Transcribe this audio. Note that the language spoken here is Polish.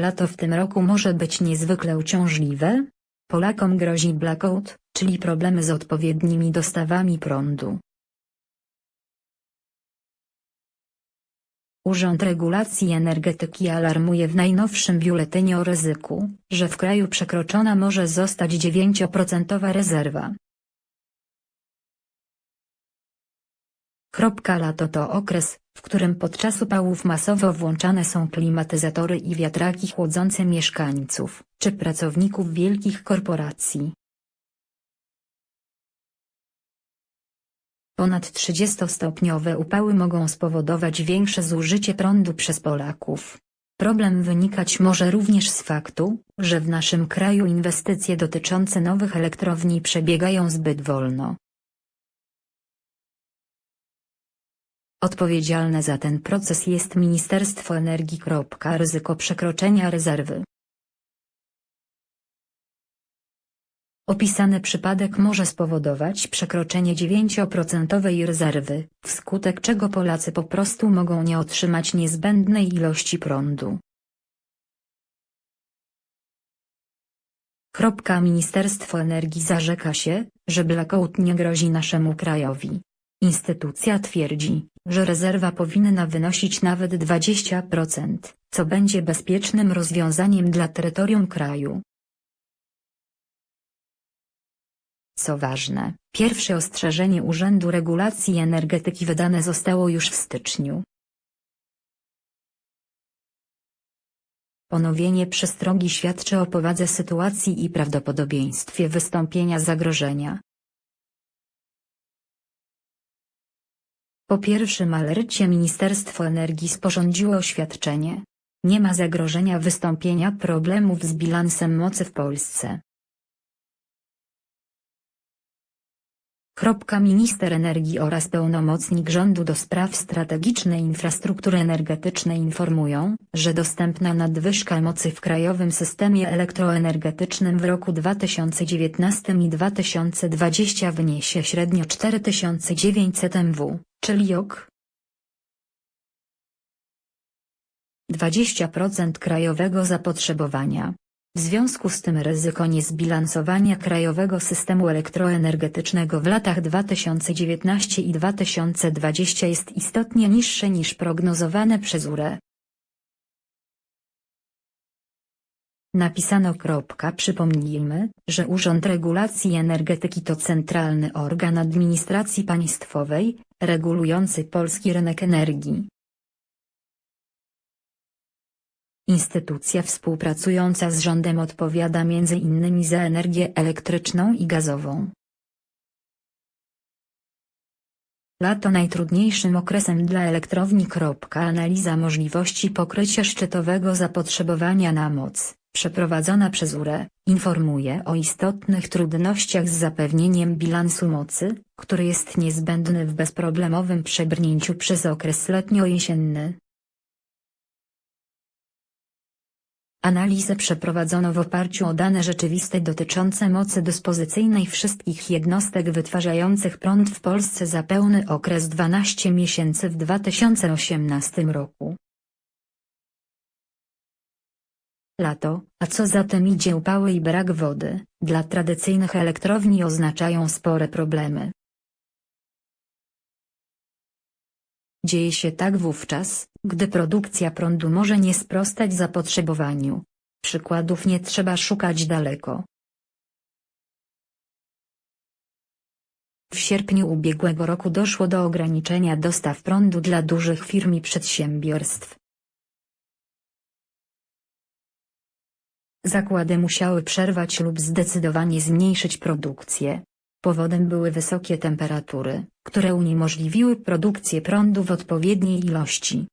Lato w tym roku może być niezwykle uciążliwe. Polakom grozi blackout, czyli problemy z odpowiednimi dostawami prądu. Urząd Regulacji Energetyki alarmuje w najnowszym biuletynie o ryzyku, że w kraju przekroczona może zostać 9% rezerwa. Kropka lato to okres, w którym podczas upałów masowo włączane są klimatyzatory i wiatraki chłodzące mieszkańców, czy pracowników wielkich korporacji. Ponad 30-stopniowe upały mogą spowodować większe zużycie prądu przez Polaków. Problem wynikać może również z faktu, że w naszym kraju inwestycje dotyczące nowych elektrowni przebiegają zbyt wolno. Odpowiedzialne za ten proces jest Ministerstwo Energii. Ryzyko przekroczenia rezerwy. Opisany przypadek może spowodować przekroczenie 9% rezerwy, wskutek czego Polacy po prostu mogą nie otrzymać niezbędnej ilości prądu. Ministerstwo Energii zarzeka się, że blackout nie grozi naszemu krajowi. Instytucja twierdzi, że rezerwa powinna wynosić nawet 20%, co będzie bezpiecznym rozwiązaniem dla terytorium kraju. Co ważne, pierwsze ostrzeżenie Urzędu Regulacji Energetyki wydane zostało już w styczniu. Ponowienie przestrogi świadczy o powadze sytuacji i prawdopodobieństwie wystąpienia zagrożenia. Po pierwszym alercie Ministerstwo Energii sporządziło oświadczenie. Nie ma zagrożenia wystąpienia problemów z bilansem mocy w Polsce. Minister energii oraz pełnomocnik rządu do spraw strategicznej infrastruktury energetycznej informują, że dostępna nadwyżka mocy w krajowym systemie elektroenergetycznym w roku 2019 i 2020 wyniesie średnio 4900 MW, czyli ok. 20% krajowego zapotrzebowania. W związku z tym ryzyko niezbilansowania krajowego systemu elektroenergetycznego w latach 2019 i 2020 jest istotnie niższe niż prognozowane przez URE. Napisano. Przypomnijmy, że Urząd Regulacji Energetyki to centralny organ administracji państwowej, regulujący polski rynek energii. Instytucja współpracująca z rządem odpowiada m.in. za energię elektryczną i gazową. Lato najtrudniejszym okresem dla elektrowni. Analiza możliwości pokrycia szczytowego zapotrzebowania na moc, przeprowadzona przez URE, informuje o istotnych trudnościach z zapewnieniem bilansu mocy, który jest niezbędny w bezproblemowym przebrnięciu przez okres letnio-jesienny. Analizę przeprowadzono w oparciu o dane rzeczywiste dotyczące mocy dyspozycyjnej wszystkich jednostek wytwarzających prąd w Polsce za pełny okres 12 miesięcy w 2018 roku. Lato, a co za tym idzie upały i brak wody, dla tradycyjnych elektrowni oznaczają spore problemy. Dzieje się tak wówczas, gdy produkcja prądu może nie sprostać zapotrzebowaniu. Przykładów nie trzeba szukać daleko. W sierpniu ubiegłego roku doszło do ograniczenia dostaw prądu dla dużych firm i przedsiębiorstw. Zakłady musiały przerwać lub zdecydowanie zmniejszyć produkcję. Powodem były wysokie temperatury, które uniemożliwiły produkcję prądu w odpowiedniej ilości.